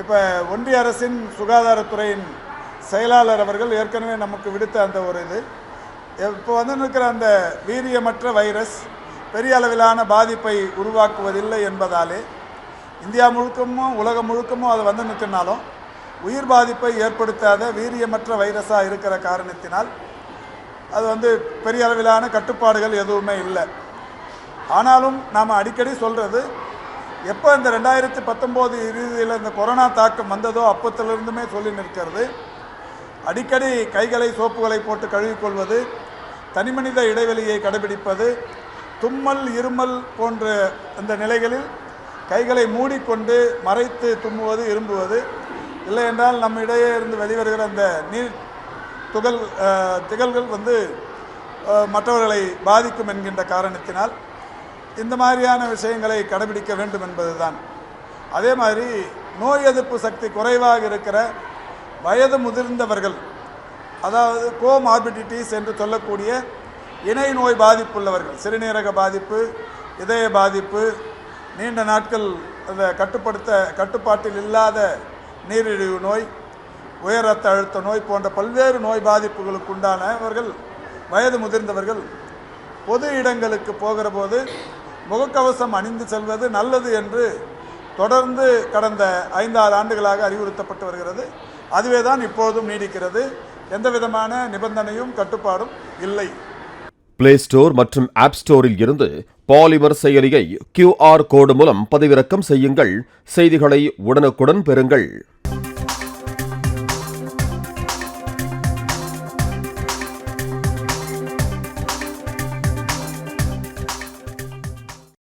இப்போ ஒன்றிய அரசின் சுகாதாரத்துறையின் செயலாளர் அவர்கள் ஏற்கனவே நமக்கு விடுத்த அந்த ஒரு இது. இப்போ வந்து இருக்கிற அந்த வீரியமற்ற வைரஸ் பெரிய அளவிலான பாதிப்பை உருவாக்குவதில்லை என்பதாலே இந்தியா முழுக்கமும் உலகம் முழுக்கமும் அது வந்து நிற்கினாலும் உயிர் பாதிப்பை ஏற்படுத்தாத வீரியமற்ற வைரஸாக இருக்கிற காரணத்தினால் அது வந்து பெரிய அளவிலான கட்டுப்பாடுகள் எதுவுமே இல்லை. ஆனாலும் நாம் அடிக்கடி சொல்கிறது எப்போ இந்த ரெண்டாயிரத்தி பத்தொம்போது இறுதியில் இந்த கொரோனா தாக்கம் வந்ததோ அப்பத்திலிருந்துமே சொல்லி நிற்கிறது. அடிக்கடி கைகளை சோப்புகளை போட்டு கழுவிக்கொள்வது தனிமனித இடைவெளியை கடைபிடிப்பது தும்மல் இருமல் போன்ற அந்த நிலைகளில் கைகளை மூடிக்கொண்டு மறைத்து தும்முவது இரும்புவது இல்லை என்றால் நம்ம இடையே இருந்து வெளிவருகிற அந்த நீர் துகள் திகழ்கள் வந்து மற்றவர்களை பாதிக்கும் என்கின்ற காரணத்தினால் இந்த மாதிரியான விஷயங்களை கடைபிடிக்க வேண்டும் என்பதுதான். அதே மாதிரி நோய் எதிர்ப்பு சக்தி குறைவாக இருக்கிற வயது முதிர்ந்தவர்கள் அதாவது கோமார்பிடிட்டிஸ் என்று சொல்லக்கூடிய இணை நோய் பாதிப்புள்ளவர்கள் சிறுநீரக பாதிப்பு இதய பாதிப்பு நீண்ட நாட்கள் அந்த கட்டுப்படுத்த கட்டுப்பாட்டில் இல்லாத நீரிழிவு நோய் உயர் ரத்த அழுத்த நோய் போன்ற பல்வேறு நோய் பாதிப்புகளுக்கு உண்டானவர்கள் வயது முதிர்ந்தவர்கள் பொது இடங்களுக்கு போகிற போது முகக்கவசம் அணிந்து செல்வது நல்லது என்று தொடர்ந்து கடந்த ஐந்தாறு ஆண்டுகளாக அறிவுறுத்தப்பட்டு வருகிறது. அதுவே தான் இப்போதும் நீடிக்கிறது. எந்த விதமான நிபந்தனையும் கட்டுப்பாடும் இல்லை. பிளே ஸ்டோர் மற்றும் ஆப் ஸ்டோரில் இருந்து பாலிமர் செயலியை கியூஆர் கோடு மூலம் பதிவிறக்கம் செய்யுங்கள். செய்திகளை உடனுக்குடன் பெறுங்கள்.